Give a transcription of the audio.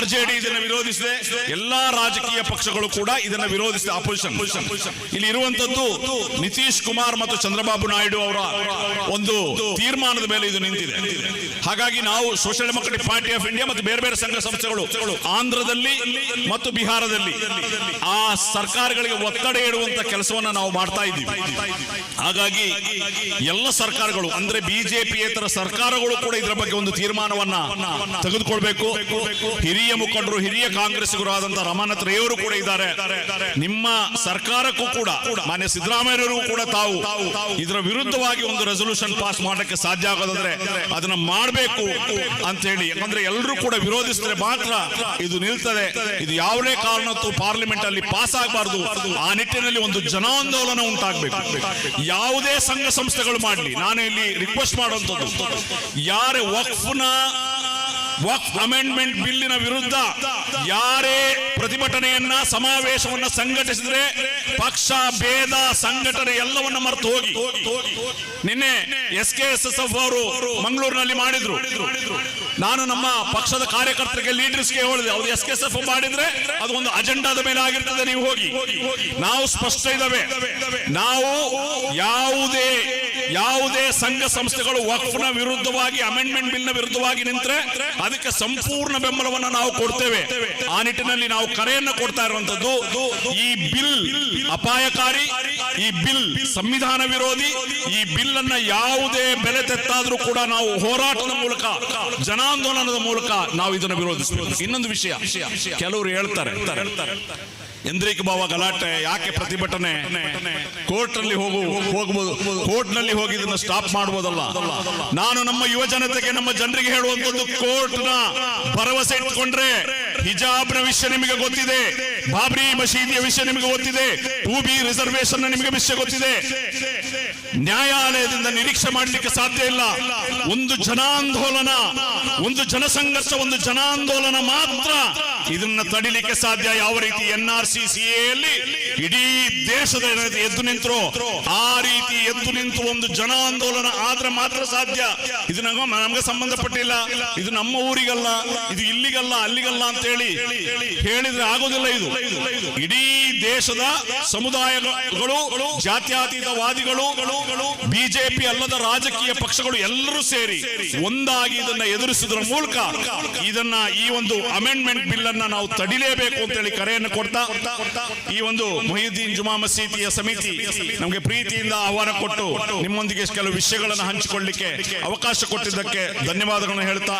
R J D ಇದನ್ನ ವಿರೋಧಿಸಿದೆ. ಎಲ್ಲಾ ರಾಜಕೀಯ ಪಕ್ಷಗಳು ಕೂಡ ಇದನ್ನ ವಿರೋಧಿಸಿದೆ. ಅಪೋಸಿಷನ್ ಇಲ್ಲಿ ಇರುವಂತದ್ದು ನಿತೀಶ್ ಕುಮಾರ್ ಮತ್ತು ಚಂದ್ರಬಾಬು ನಾಯ್ಡು ಅವರ ಒಂದು ತೀರ್ಮಾನದ ಮೇಲೆ ಇದು ನಿಂತಿದೆ. ಹಾಗಾಗಿ ನಾವು social democratic party of India ಮತ್ತು ಬೇರೆ ಬೇರೆ ಸಂಘ ಸಂಸ್ಥೆಗಳು ಆಂಧ್ರದಲ್ಲಿ ಮತ್ತು ಬಿಹಾರದಲ್ಲಿ ಆ ಸರ್ಕಾರಗಳಿಗೆ ಒತ್ತಡ ಇಡುವಂತ ಕೆಲಸವನ್ನ ನಾವು ಮಾಡ್ತಾ ಇದ್ದೀವಿ. ಹಾಗಾಗಿ ಎಲ್ಲ ಸರ್ಕಾರಗಳು, ಅಂದ್ರೆ ಬಿಜೆಪಿಯೇತರ ಸರ್ಕಾರಗಳು ಕೂಡ ಇದರ ಬಗ್ಗೆ ಒಂದು ತೀರ್ಮಾನವನ್ನ ತೆಗೆದುಕೊಳ್ಬೇಕು. ಹಿರಿಯ ಮುಖಂಡರು, ಹಿರಿಯ ಕಾಂಗ್ರೆಸ್ಗರು ಆದಂತ ರಮಾನಾಥ್ ರೇವರು ಕೂಡ ಇದ್ದಾರೆ. ನಿಮ್ಮ ಸರ್ಕಾರಕ್ಕೂ ಕೂಡ, ಮಾನ್ಯ ಸಿದ್ದರಾಮಯ್ಯರು ಕೂಡ ತಾವು ಇದರ ವಿರುದ್ಧವಾಗಿ ಒಂದು ರೆಸೊಲ್ಯೂಷನ್ ಪಾಸ್ ಮಾಡಕ್ಕೆ ಸಾಧ್ಯ ಆಗೋದಾದ್ರೆ ಅದನ್ನ ಮಾಡಬೇಕು ಅಂತ ಹೇಳಿ. ಯಾಕಂದ್ರೆ ಎಲ್ಲರೂ ಕೂಡ ವಿರೋಧಿಸಿದ್ರೆ ಮಾತ್ರ ಇದು ನಿಲ್ತದೆ. ಇದು ಯಾವುದೇ ಕಾರಣಕ್ಕೂ ಪಾರ್ಲಿಮೆಂಟ್ ಅಲ್ಲಿ ಪಾಸ್ ಆಗಬಾರದು. ಆ ನಿಟ್ಟಿನಲ್ಲಿ ಒಂದು ಜನಾಂದೋಲನ ಉಂಟಾಗಬೇಕು. ಯಾವುದೇ ಸಂಘ ಸಂಸ್ಥೆಗಳು ಮಾಡಲಿ ನಾನು ಇಲ್ಲಿ ರಿಕ್ವೆಸ್ಟ್ ಮಾಡುವಂಥದ್ದು, ಯಾರೇ ವಕ್ಫ್ನ ವಕ್ಫ್ ಅಮೆಂಡ್ಮೆಂಟ್ ಬಿಲ್ಲಿನ ವಿರುದ್ಧ ಯಾರೇ ಪ್ರತಿಭಟನೆಯನ್ನ, ಸಮಾವೇಶವನ್ನ ಸಂಘಟಿಸಿದ್ರೆ ಪಕ್ಷ, ಭೇದ, ಸಂಘಟನೆ ಎಲ್ಲವನ್ನ ಮರೆತು ಹೋಗಿ. ನಿನ್ನೆ S K S S F ಅವರು ಮಂಗಳೂರಿನಲ್ಲಿ ಮಾಡಿದ್ರು. ನಾನು ನಮ್ಮ ಪಕ್ಷದ ಕಾರ್ಯಕರ್ತರಿಗೆ ಲೀಡರ್ಸ್ಗೆ ಹೇಳಿದೆ ಅವ್ರು ಎಸ್ ಕೆ ಎಸ್ ಎಫ್ ಮಾಡಿದ್ರೆ ಅದು ಒಂದು ಅಜೆಂಡಾದ ಮೇಲೆ ಆಗಿರ್ತದೆ, ನೀವು ಹೋಗಿ. ನಾವು ಸ್ಪಷ್ಟ ಇದ್ದಾವೆ. ನಾವು ಯಾವುದೇ ಯಾವುದೇ ಸಂಘ ಸಂಸ್ಥೆಗಳು ವಕ್ಫ್ನ ವಿರುದ್ಧವಾಗಿ ಅಮೆಂಡ್ಮೆಂಟ್ ಬಿಲ್ನ ವಿರುದ್ಧವಾಗಿ ನಿಂತರೆ ಅದಕ್ಕೆ ಸಂಪೂರ್ಣ ಬೆಂಬಲವನ್ನು ನಾವು ಕೊಡ್ತೇವೆ. ಆ ನಿಟ್ಟಿನಲ್ಲಿ ನಾವು ಕರೆಯನ್ನ ಕೊಡ್ತಾ ಇರುವಂತದ್ದು ಈ ಬಿಲ್ ಅಪಾಯಕಾರಿ, ಈ ಬಿಲ್ ಸಂವಿಧಾನ ವಿರೋಧಿ, ಈ ಬಿಲ್ ಅನ್ನ ಯಾವುದೇ ಬೆಲೆ ತೆತ್ತಾದ್ರೂ ಕೂಡ ನಾವು ಹೋರಾಟದ ಮೂಲಕ, ಜನಾಂದೋಲನದ ಮೂಲಕ ನಾವು ಇದನ್ನು ವಿರೋಧಿಸಬೇಕು. ಇನ್ನೊಂದು ವಿಷಯ. ಕೆಲವರು ಹೇಳ್ತಾರೆ. ಎಂದ್ರಿಕ ಭಾವ ಗಲಾಟೆ, ಯಾಕೆ ಪ್ರತಿಭಟನೆ? ಕೋರ್ಟ್ನಲ್ಲಿ ಹೋಗು ಹೋಗಬಹುದು ಕೋರ್ಟ್ನಲ್ಲಿ ಹೋಗಿ ಇದನ್ನ ಸ್ಟಾಪ್ ಮಾಡಬಹುದಲ್ಲ ನಾನು ನಮ್ಮ ಯುವ ಜನತೆಗೆ ನಮ್ಮ ಜನರಿಗೆ ಹೇಳುವಂತದ್ದು ಕೋರ್ಟ್ನ ಭರವಸೆ ಇಟ್ಕೊಂಡ್ರೆ ಹಿಜಾಬ್ನ ವಿಷಯ ನಿಮಗೆ ಗೊತ್ತಿದೆ, ಬಾಬ್ರಿ ಮಸೀದಿಯ ವಿಷಯ ನಿಮಗೆ ಗೊತ್ತಿದೆ, ಟೂಬಿ ರಿಸರ್ವೇಶನ್ ನಿಮಗೆ ವಿಷಯ ಗೊತ್ತಿದೆ. ನ್ಯಾಯಾಲಯದಿಂದ ನಿರೀಕ್ಷೆ ಮಾಡಲಿಕ್ಕೆ ಸಾಧ್ಯ ಇಲ್ಲ. ಒಂದು ಜನಾಂದೋಲನ, ಒಂದು ಜನಸಂಘರ್ಷ, ಒಂದು ಜನಾಂದೋಲನ ಮಾತ್ರ ಇದನ್ನ ತಡಿಲಿಕ್ಕೆ ಸಾಧ್ಯ. ಯಾವ ರೀತಿ ಎನ್ ಆರ್ ಸಿ ಸಿ ಯಲ್ಲಿ ಇಡೀ ದೇಶದ ಎದ್ದು ನಿಂತರು, ಆ ರೀತಿ ಎದ್ದು ನಿಂತು ಒಂದು ಜನಾಂದೋಲನ ಆದ್ರೆ ಮಾತ್ರ ಸಾಧ್ಯ. ಇದು ನಮ್ಗೆ ಸಂಬಂಧಪಟ್ಟಿಲ್ಲ. ಇದು ನಮ್ಮ ಊರಿಗಲ್ಲ, ಇದು ಇಲ್ಲಿಗಲ್ಲ, ಅಲ್ಲಿಗಲ್ಲ ಅಂತ ಹೇಳಿ ಹೇಳಿದ್ರೆ ಆಗೋದಿಲ್ಲ ಇದು. ಇಡೀ ದೇಶದ ಸಮುದಾಯಗಳು, ಜಾತ್ಯಾತೀತವಾದಿಗಳು, ಬಿಜೆಪಿ ಅಲ್ಲದ ರಾಜಕೀಯ ಪಕ್ಷಗಳು ಎಲ್ಲರೂ ಸೇರಿ ಒಂದಾಗಿ ಇದನ್ನ ಎದುರಿಸುವುದರ ಮೂಲಕ ಇದನ್ನ ಈ ಒಂದು ಅಮೆಂಡ್ಮೆಂಟ್ ಬಿಲ್ ಅನ್ನ ನಾವು ತಡಿಲೇಬೇಕು ಅಂತ ಹೇಳಿ ಕರೆಯನ್ನು ಕೊಡ್ತಾ, ಈ ಒಂದು ಮೊಹಿದ್ದೀನ್ ಜುಮಾ ಮಸೀದಿಯ ಸಮಿತಿ ನಮಗೆ ಪ್ರೀತಿಯಿಂದ ಆಹ್ವಾನ ಕೊಟ್ಟು ನಿಮ್ಮೊಂದಿಗೆ ಕೆಲವು ವಿಷಯಗಳನ್ನು ಹಂಚಿಕೊಳ್ಳಿಕ್ಕೆ ಅವಕಾಶ ಕೊಟ್ಟಿದ್ದಕ್ಕೆ ಧನ್ಯವಾದಗಳನ್ನು ಹೇಳ್ತಾ